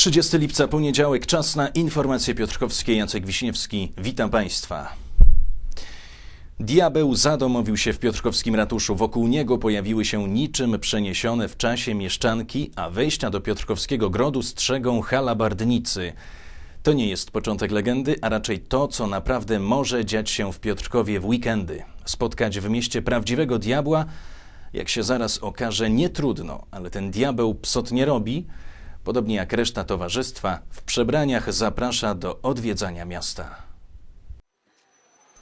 30 lipca, poniedziałek, czas na informacje piotrkowskie. Jacek Wiśniewski, witam Państwa. Diabeł zadomowił się w piotrkowskim ratuszu. Wokół niego pojawiły się niczym przeniesione w czasie mieszczanki, a wejścia do piotrkowskiego grodu strzegą halabardnicy. To nie jest początek legendy, a raczej to, co naprawdę może dziać się w Piotrkowie w weekendy. Spotkać w mieście prawdziwego diabła, jak się zaraz okaże, nie trudno, ale ten diabeł psot nie robi. Podobnie jak reszta towarzystwa, w przebraniach zaprasza do odwiedzania miasta.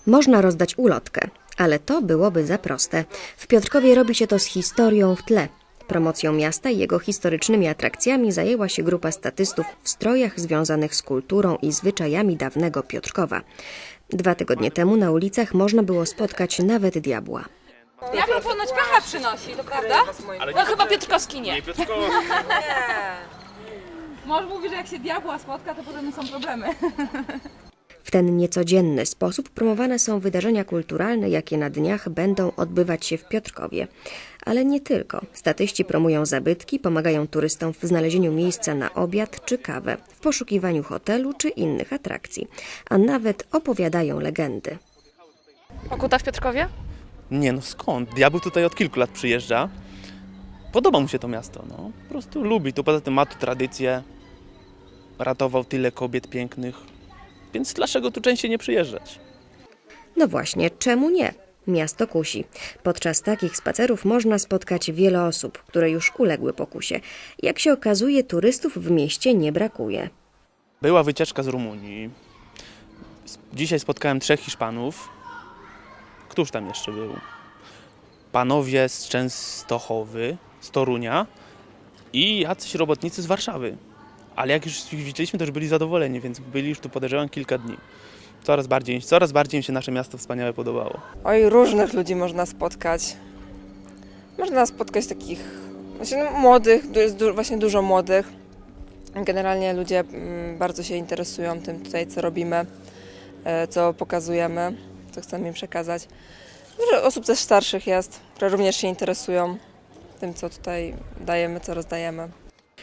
Można rozdać ulotkę, ale to byłoby za proste. W Piotrkowie robi się to z historią w tle. Promocją miasta i jego historycznymi atrakcjami zajęła się grupa statystów w strojach związanych z kulturą i zwyczajami dawnego Piotrkowa. Dwa tygodnie temu na ulicach można było spotkać nawet diabła. Diabeł ponoć pecha przynosi, to prawda? No chyba Piotrkowski nie. Mąż mówi, że jak się diabła spotka, to potem są problemy. W ten niecodzienny sposób promowane są wydarzenia kulturalne, jakie na dniach będą odbywać się w Piotrkowie. Ale nie tylko. Statyści promują zabytki, pomagają turystom w znalezieniu miejsca na obiad czy kawę, w poszukiwaniu hotelu czy innych atrakcji, a nawet opowiadają legendy. Pokuta w Piotrkowie? Nie no skąd? Diabeł tutaj od kilku lat przyjeżdża. Podoba mu się to miasto, no. Po prostu lubi tu, poza tym ma tu tradycję. Ratował tyle kobiet pięknych. Więc dlaczego tu częściej nie przyjeżdżać? No właśnie, czemu nie? Miasto kusi. Podczas takich spacerów można spotkać wiele osób, które już uległy pokusie. Jak się okazuje, turystów w mieście nie brakuje. Była wycieczka z Rumunii. Dzisiaj spotkałem trzech Hiszpanów. Któż tam jeszcze był? Panowie z Częstochowy, z Torunia i jacyś robotnicy z Warszawy. Ale jak już ich widzieliśmy, to już byli zadowoleni, więc byli już tu podejrzewam kilka dni. Coraz bardziej, coraz bardziej im się nasze miasto wspaniałe podobało. Oj, różnych ludzi można spotkać. Można spotkać takich właśnie no, młodych, jest du- właśnie dużo młodych. Generalnie ludzie mm, bardzo się interesują tym tutaj, co robimy, e, co pokazujemy, co chcemy im przekazać. Dużo osób też starszych jest, które również się interesują tym, co tutaj dajemy, co rozdajemy.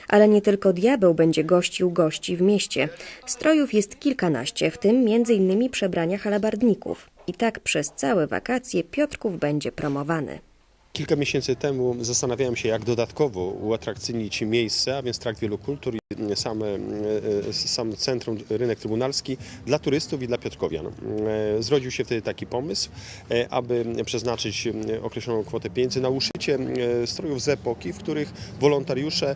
Ale nie tylko diabeł będzie gościł gości w mieście. Strojów jest kilkanaście, w tym innymi przebrania halabardników. I tak przez całe wakacje Piotrków będzie promowany. Kilka miesięcy temu zastanawiałem się, jak dodatkowo uatrakcyjnić miejsce, a więc Trakt Wielu Kultur i same, e, sam centrum, rynek trybunalski dla turystów i dla Piotrkowian. E, Zrodził się wtedy taki pomysł, e, aby przeznaczyć e, określoną kwotę pieniędzy na uszycie e, strojów z epoki, w których wolontariusze e,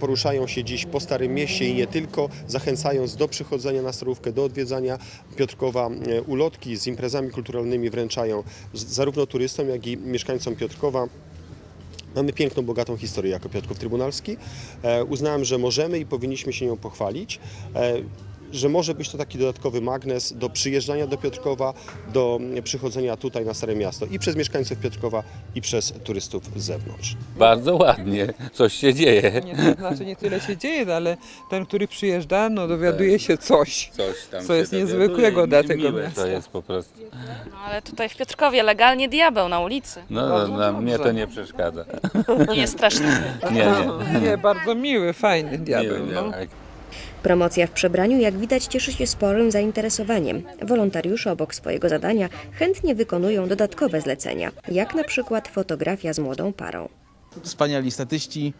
poruszają się dziś po Starym Mieście i nie tylko, zachęcając do przychodzenia na starówkę, do odwiedzania Piotrkowa. E, Ulotki z imprezami kulturalnymi wręczają zarówno turystom, jak i mieszkańcom Piotrkowa. Mamy piękną, bogatą historię jako Piotrków Trybunalski. E, uznałem, że możemy i powinniśmy się nią pochwalić. Że może być to taki dodatkowy magnes do przyjeżdżania do Piotrkowa, do przychodzenia tutaj na Stare Miasto i przez mieszkańców Piotrkowa i przez turystów z zewnątrz. Bardzo ładnie, coś się dzieje. Nie, to znaczy nie tyle się dzieje, ale ten, który przyjeżdża, no dowiaduje się coś. Coś tam Co się jest niezwykłego dla tego miasta. To jest po prostu. No ale tutaj w Piotrkowie legalnie diabeł na ulicy. No, Bardzo na mnie to nie przeszkadza. Nie jest straszny. Nie, nie. Nie, bardzo miły, fajny diabeł. Miły No. Promocja w przebraniu, jak widać, cieszy się sporym zainteresowaniem. Wolontariusze obok swojego zadania chętnie wykonują dodatkowe zlecenia, jak na przykład fotografia z młodą parą. Wspaniali statyści.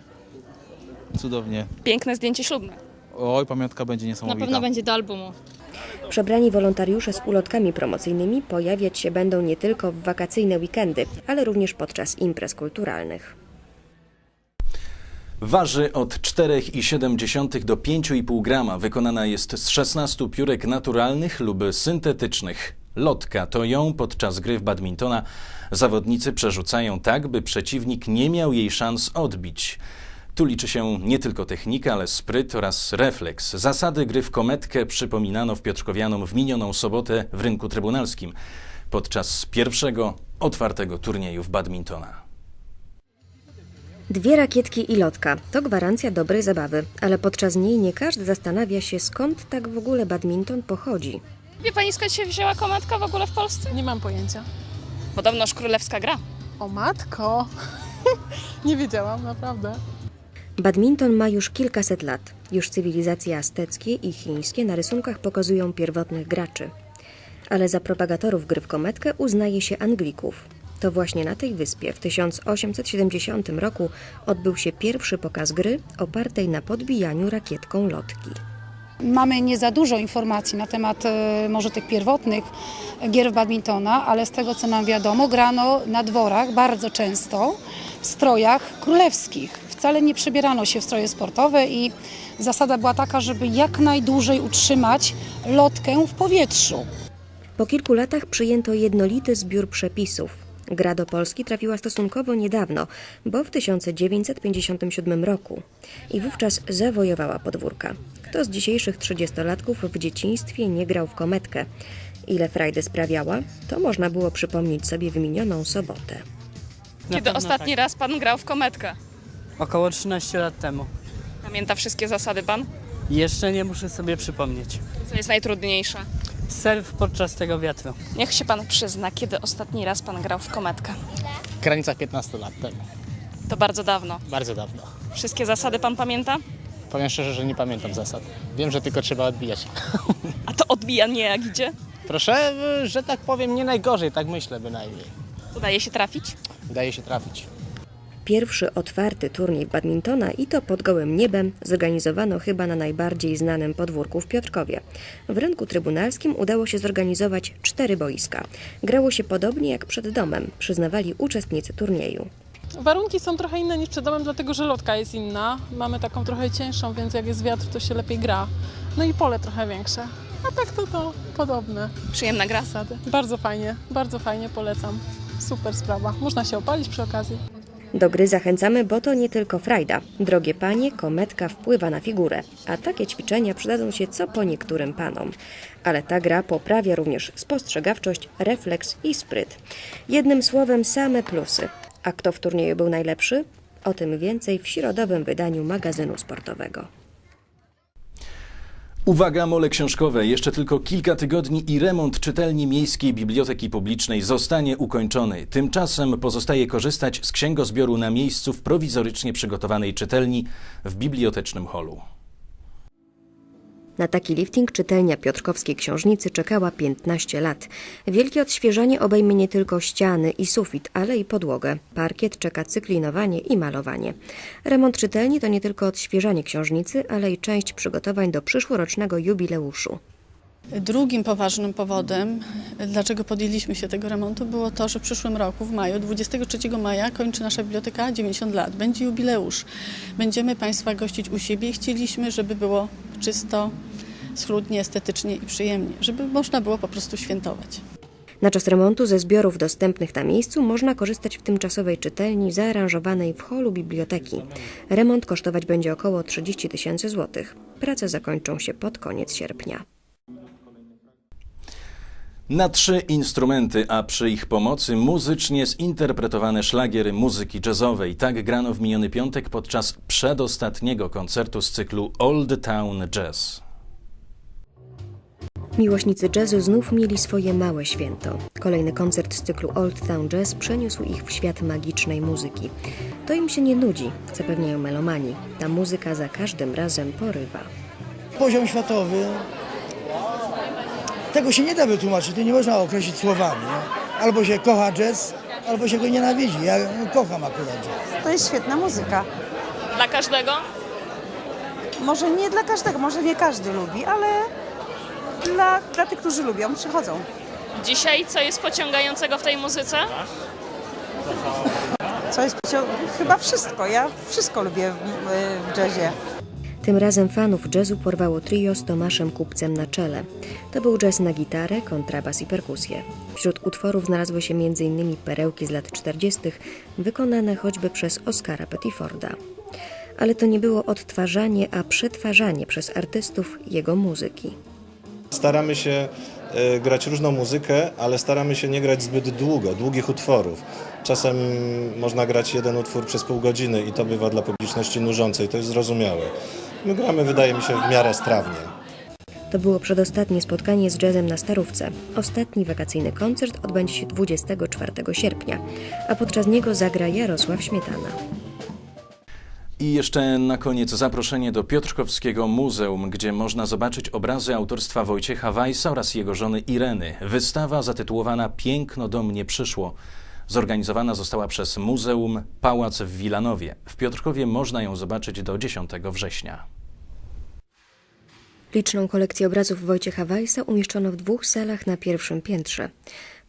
Cudownie. Piękne zdjęcie ślubne. Oj, pamiątka będzie Na niesamowita. pewno będzie do albumu. Przebrani wolontariusze z ulotkami promocyjnymi pojawiać się będą nie tylko w wakacyjne weekendy, ale również podczas imprez kulturalnych. Waży od 4,7 do 5,5 grama. Wykonana jest z 16 piórek naturalnych lub syntetycznych. Lotka to ją podczas gry w badmintona zawodnicy przerzucają tak, by przeciwnik nie miał jej szans odbić. Tu liczy się nie tylko technika, ale spryt oraz refleks. Zasady gry w kometkę przypominano w Piotrkowianom w minioną sobotę w rynku trybunalskim podczas pierwszego otwartego turnieju w badmintona. Dwie rakietki i lotka to gwarancja dobrej zabawy, ale podczas niej nie każdy zastanawia się, skąd tak w ogóle badminton pochodzi. Wie pani skąd się wzięła kometka w ogóle w Polsce? Nie mam pojęcia. Podobnoż królewska gra. O matko! Nie wiedziałam, naprawdę. Badminton ma już kilkaset lat. Już cywilizacje azteckie i chińskie na rysunkach pokazują pierwotnych graczy. Ale za propagatorów gry w kometkę uznaje się Anglików. To właśnie na tej wyspie w 1870 roku odbył się pierwszy pokaz gry opartej na podbijaniu rakietką lotki. Mamy nie za dużo informacji na temat e, może tych pierwotnych gier w badmintona, ale z tego co nam wiadomo, grano na dworach bardzo często w strojach królewskich. Wcale nie przebierano się w stroje sportowe i zasada była taka, żeby jak najdłużej utrzymać lotkę w powietrzu. Po kilku latach przyjęto jednolity zbiór przepisów. Gra do Polski trafiła stosunkowo niedawno, bo w 1957 roku i wówczas zawojowała podwórka. Kto z dzisiejszych trzydziestolatków w dzieciństwie nie grał w kometkę? Ile frajdy sprawiała, to można było przypomnieć sobie w minioną sobotę. Kiedy ostatni raz pan grał w kometkę? Około 13 lat temu. Pamięta wszystkie zasady pan? Jeszcze nie muszę sobie przypomnieć. Co jest najtrudniejsze? Surf podczas tego wiatru. Niech się pan przyzna, kiedy ostatni raz pan grał w kometkę. W granicach 15 lat temu. To bardzo dawno. Bardzo dawno. Wszystkie zasady pan pamięta? Powiem szczerze, że nie pamiętam zasad. Wiem, że tylko trzeba odbijać. A to odbijanie jak idzie? Proszę, y, że tak powiem, nie najgorzej, tak myślę bynajmniej. Udaje się trafić? Udaje się trafić. Pierwszy otwarty turniej badmintona i to pod gołym niebem zorganizowano chyba na najbardziej znanym podwórku w Piotrkowie. W rynku trybunalskim udało się zorganizować cztery boiska. Grało się podobnie jak przed domem, przyznawali uczestnicy turnieju. Warunki są trochę inne niż przed domem, dlatego że lotka jest inna. Mamy taką trochę cieńszą, więc jak jest wiatr, to się lepiej gra. No i pole trochę większe. A tak to to podobne Przyjemna gra. zasady. Bardzo fajnie, bardzo fajnie polecam. Super sprawa. Można się opalić przy okazji. Do gry zachęcamy, bo to nie tylko frajda. Drogie panie, kometka wpływa na figurę, a takie ćwiczenia przydadzą się co po niektórym panom. Ale ta gra poprawia również spostrzegawczość, refleks i spryt. Jednym słowem same plusy. A kto w turnieju był najlepszy? O tym więcej w środowym wydaniu magazynu sportowego. Uwaga, mole książkowe. Jeszcze tylko kilka tygodni i remont czytelni Miejskiej Biblioteki Publicznej zostanie ukończony. Tymczasem pozostaje korzystać z księgozbioru na miejscu w prowizorycznie przygotowanej czytelni w bibliotecznym holu. Na taki lifting czytelnia Piotrkowskiej Książnicy czekała 15 lat. Wielkie odświeżanie obejmie nie tylko ściany i sufit, ale i podłogę. Parkiet czeka cyklinowanie i malowanie. Remont czytelni to nie tylko odświeżanie książnicy, ale i część przygotowań do przyszłorocznego jubileuszu. Drugim poważnym powodem, dlaczego podjęliśmy się tego remontu, było to, że w przyszłym roku, w maju, 23 maja, kończy nasza biblioteka 90 lat. Będzie jubileusz. Będziemy Państwa gościć u siebie i chcieliśmy, żeby było czysto, schludnie, estetycznie i przyjemnie, żeby można było po prostu świętować. Na czas remontu ze zbiorów dostępnych na miejscu można korzystać w tymczasowej czytelni zaaranżowanej w holu biblioteki. Remont kosztować będzie około 30 tysięcy złotych. Prace zakończą się pod koniec sierpnia. Na trzy instrumenty, a przy ich pomocy muzycznie zinterpretowane szlagiery muzyki jazzowej. Tak grano w miniony piątek podczas przedostatniego koncertu z cyklu Old Town Jazz. Miłośnicy jazzu znów mieli swoje małe święto. Kolejny koncert z cyklu Old Town Jazz przeniósł ich w świat magicznej muzyki. To im się nie nudzi, zapewniają melomani. Ta muzyka za każdym razem porywa. Poziom światowy. Tego się nie da wytłumaczyć, to nie można określić słowami. Nie? Albo się kocha jazz, albo się go nienawidzi. Ja kocham akurat jazz. To jest świetna muzyka. Dla każdego? Może nie dla każdego, może nie każdy lubi, ale dla, dla tych, którzy lubią, przychodzą. Dzisiaj co jest pociągającego w tej muzyce? Co jest chyba wszystko. Ja wszystko lubię w, w jazzie. Tym razem fanów jazzu porwało trio z Tomaszem Kupcem na czele. To był jazz na gitarę, kontrabas i perkusję. Wśród utworów znalazły się m.in. perełki z lat 40., wykonane choćby przez Oscara Pettiforda. Ale to nie było odtwarzanie, a przetwarzanie przez artystów jego muzyki. Staramy się e, grać różną muzykę, ale staramy się nie grać zbyt długo, długich utworów. Czasem można grać jeden utwór przez pół godziny i to bywa dla publiczności nużące i to jest zrozumiałe. My gramy, wydaje mi się, w miarę strawnie. To było przedostatnie spotkanie z jazzem na Starówce. Ostatni wakacyjny koncert odbędzie się 24 sierpnia, a podczas niego zagra Jarosław Śmietana. I jeszcze na koniec zaproszenie do Piotrkowskiego Muzeum, gdzie można zobaczyć obrazy autorstwa Wojciecha Weissa oraz jego żony Ireny. Wystawa zatytułowana Piękno do mnie przyszło. Zorganizowana została przez Muzeum Pałac w Wilanowie. W Piotrkowie można ją zobaczyć do 10 września. Liczną kolekcję obrazów Wojciecha Weissa umieszczono w dwóch salach na pierwszym piętrze.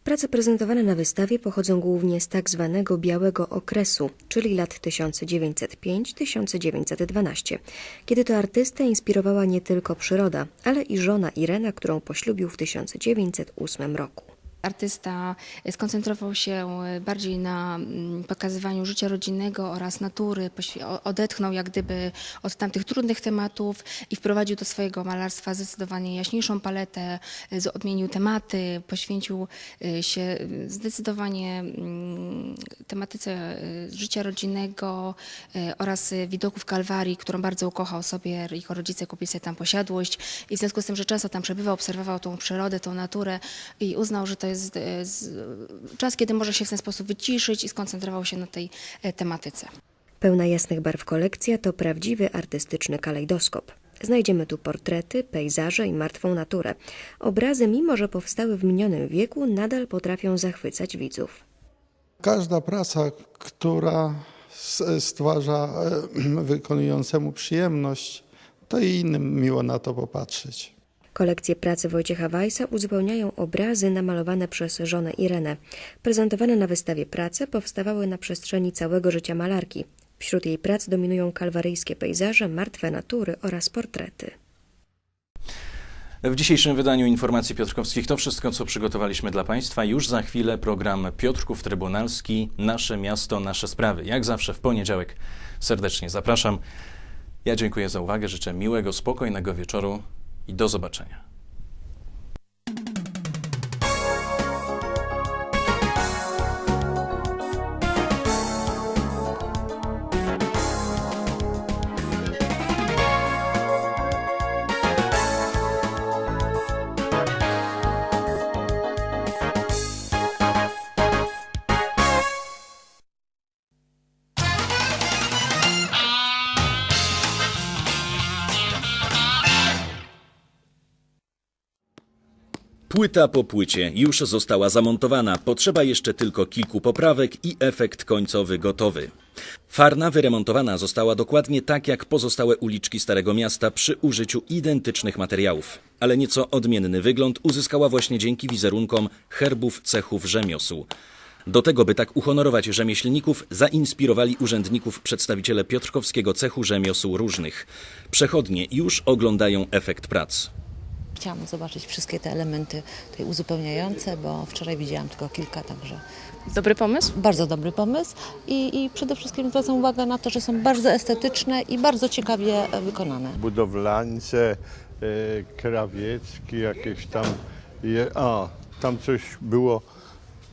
Prace prezentowane na wystawie pochodzą głównie z tak zwanego białego okresu, czyli lat 1905-1912, kiedy to artystę inspirowała nie tylko przyroda, ale i żona Irena, którą poślubił w 1908 roku. Artysta skoncentrował się bardziej na mm, pokazywaniu życia rodzinnego oraz natury, odetchnął jak gdyby od tamtych trudnych tematów i wprowadził do swojego malarstwa zdecydowanie jaśniejszą paletę, z- odmienił tematy, poświęcił y, się zdecydowanie mm, tematyce życia rodzinnego oraz widoków Kalwarii, którą bardzo ukochał sobie. Jego rodzice kupili sobie tam posiadłość i w związku z tym, że często tam przebywał, obserwował tą przyrodę, tą naturę i uznał, że to jest e, czas, kiedy może się w ten sposób wyciszyć i skoncentrował się na tej e, tematyce. Pełna jasnych barw kolekcja to prawdziwy artystyczny kalejdoskop. Znajdziemy tu portrety, pejzaże i martwą naturę. Obrazy, mimo że powstały w minionym wieku, nadal potrafią zachwycać widzów. Każda praca, która s- stwarza e, wykonującemu przyjemność, to i innym miło na to popatrzeć. Kolekcję pracy Wojciecha Weissa uzupełniają obrazy namalowane przez żonę Irenę. Prezentowane na wystawie prace powstawały na przestrzeni całego życia malarki. Wśród jej prac dominują kalwaryjskie pejzaże, martwe natury oraz portrety. W dzisiejszym wydaniu informacji piotrkowskich to wszystko, co przygotowaliśmy dla Państwa. Już za chwilę program Piotrków Trybunalski, Nasze Miasto, Nasze Sprawy. Jak zawsze w poniedziałek serdecznie zapraszam. Ja dziękuję za uwagę, życzę miłego, spokojnego wieczoru i do zobaczenia. Płyta po płycie już została zamontowana. Potrzeba jeszcze tylko kilku poprawek i efekt końcowy gotowy. Farna wyremontowana została dokładnie tak jak pozostałe uliczki Starego Miasta przy użyciu identycznych materiałów. Ale nieco odmienny wygląd uzyskała właśnie dzięki wizerunkom herbów cechów rzemiosł. Do tego, by tak uhonorować rzemieślników, zainspirowali urzędników przedstawiciele Piotrkowskiego Cechu Rzemiosł Różnych. Przechodnie już oglądają efekt prac. Chciałam zobaczyć wszystkie te elementy tutaj uzupełniające, bo wczoraj widziałam tylko kilka, także Dobry pomysł? bardzo dobry pomysł i, i przede wszystkim zwracam uwagę na to, że są bardzo estetyczne i bardzo ciekawie e, wykonane. budowlańce, e, krawiecki, jakieś tam. Je, a, tam coś było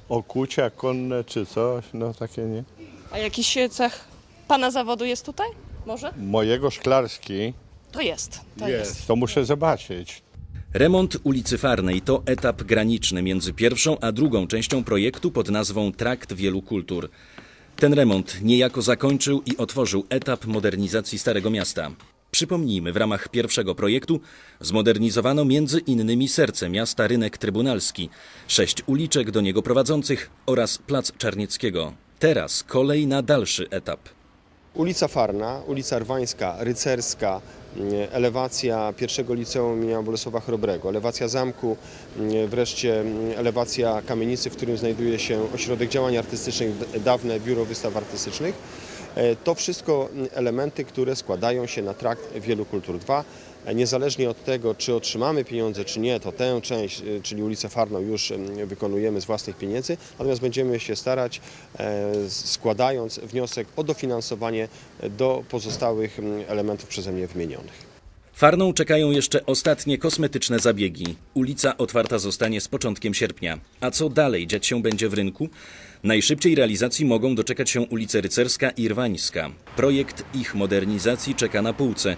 okucia konne czy coś, no takie nie. A jakiś cech pana zawodu jest tutaj? Może? Mojego szklarski To jest. To jest. To muszę zobaczyć. Remont ulicy Farnej to etap graniczny między pierwszą a drugą częścią projektu pod nazwą Trakt Wielu Kultur. Ten remont niejako zakończył i otworzył etap modernizacji Starego Miasta. Przypomnijmy, w ramach pierwszego projektu zmodernizowano między innymi serce miasta Rynek Trybunalski, sześć uliczek do niego prowadzących oraz Plac Czarnieckiego. Teraz kolej na dalszy etap. Ulica Farna, ulica Rwańska, Rycerska, mm, elewacja pierwszego liceum imienia Bolesława Chrobrego, elewacja zamku, mm, wreszcie mm, elewacja kamienicy, w którym znajduje się ośrodek działań artystycznych, dawne biuro wystaw artystycznych. E, To wszystko mm, elementy, które składają się na trakt wielu kultur. Dwa, e, niezależnie od tego, czy otrzymamy pieniądze, czy nie, to tę część, e, czyli ulicę Farną już mm, wykonujemy z własnych pieniędzy, natomiast będziemy się starać, składając wniosek o dofinansowanie do pozostałych mm, elementów przeze mnie wymienionych. Farną czekają jeszcze ostatnie kosmetyczne zabiegi. Ulica otwarta zostanie z początkiem sierpnia. A co dalej dziać się będzie w rynku? Najszybciej realizacji mogą doczekać się ulice Rycerska i Rwańska. Projekt ich modernizacji czeka na półce.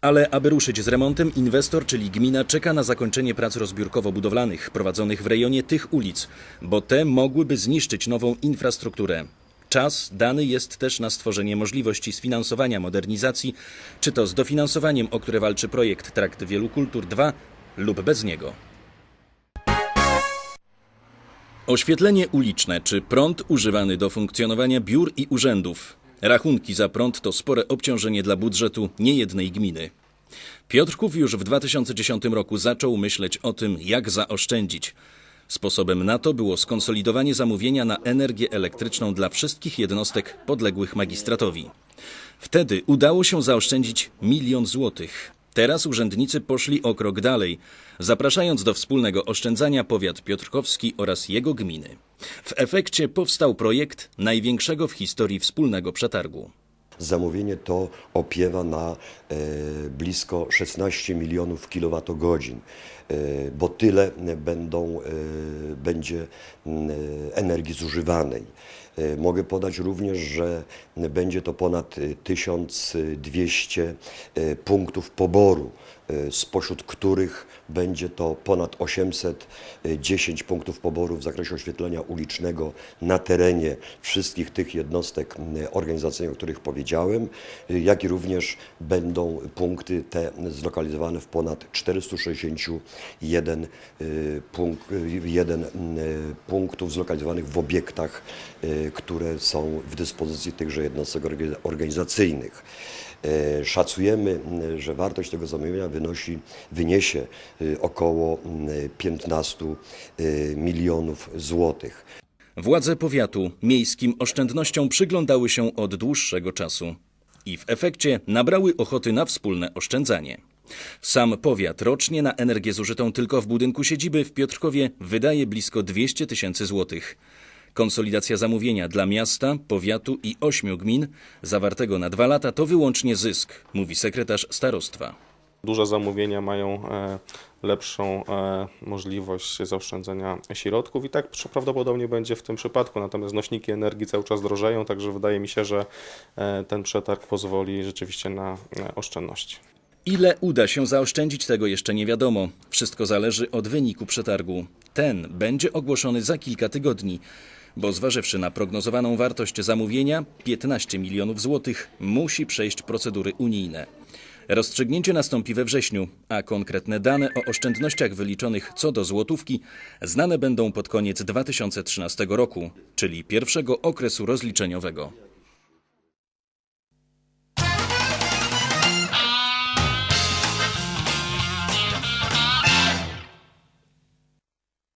Ale aby ruszyć z remontem, inwestor, czyli gmina, czeka na zakończenie prac rozbiórkowo-budowlanych prowadzonych w rejonie tych ulic, bo te mogłyby zniszczyć nową infrastrukturę. Czas dany jest też na stworzenie możliwości sfinansowania modernizacji, czy to z dofinansowaniem, o które walczy projekt Trakt Wielu Kultur 2, lub bez niego. Oświetlenie uliczne czy prąd używany do funkcjonowania biur i urzędów. Rachunki za prąd to spore obciążenie dla budżetu niejednej gminy. Piotrków już w 2010 roku zaczął myśleć o tym, jak zaoszczędzić. Sposobem na to było skonsolidowanie zamówienia na energię elektryczną dla wszystkich jednostek podległych magistratowi. Wtedy udało się zaoszczędzić milion złotych. Teraz urzędnicy poszli o krok dalej, zapraszając do wspólnego oszczędzania powiat piotrkowski oraz jego gminy. W efekcie powstał projekt największego w historii wspólnego przetargu. Zamówienie to opiewa na e, blisko 16 milionów kilowatogodzin, e, bo tyle będą, e, będzie energii zużywanej. Mogę podać również, że będzie to ponad e, 1200 e, punktów poboru, spośród których będzie to ponad 810 punktów poboru w zakresie oświetlenia ulicznego na terenie wszystkich tych jednostek m, organizacyjnych, o których powiedziałem, y, jak i również będą punkty te zlokalizowane w ponad 461 y, punkt, y, jeden, y, punktów zlokalizowanych w obiektach, y, które są w dyspozycji tychże jednostek orga- organizacyjnych. E, Szacujemy, m, że wartość tego zamówienia wynosi, wyniesie y, około m, 15 y, milionów złotych. Władze powiatu miejskim oszczędnościom przyglądały się od dłuższego czasu i w efekcie nabrały ochoty na wspólne oszczędzanie. Sam powiat rocznie na energię zużytą tylko w budynku siedziby w Piotrkowie wydaje blisko 200 tysięcy złotych. Konsolidacja zamówienia dla miasta, powiatu i ośmiu gmin, zawartego na dwa lata, to wyłącznie zysk, mówi sekretarz starostwa. Duże zamówienia mają e, lepszą e, możliwość zaoszczędzania środków i tak prawdopodobnie będzie w tym przypadku. Natomiast nośniki energii cały czas drożeją, także wydaje mi się, że e, ten przetarg pozwoli rzeczywiście na oszczędności. Ile uda się zaoszczędzić, tego jeszcze nie wiadomo. Wszystko zależy od wyniku przetargu. Ten będzie ogłoszony za kilka tygodni, bo zważywszy na prognozowaną wartość zamówienia 15 milionów złotych, musi przejść procedury unijne. Rozstrzygnięcie nastąpi we wrześniu, a konkretne dane o oszczędnościach wyliczonych co do złotówki znane będą pod koniec 2013 roku, czyli pierwszego okresu rozliczeniowego.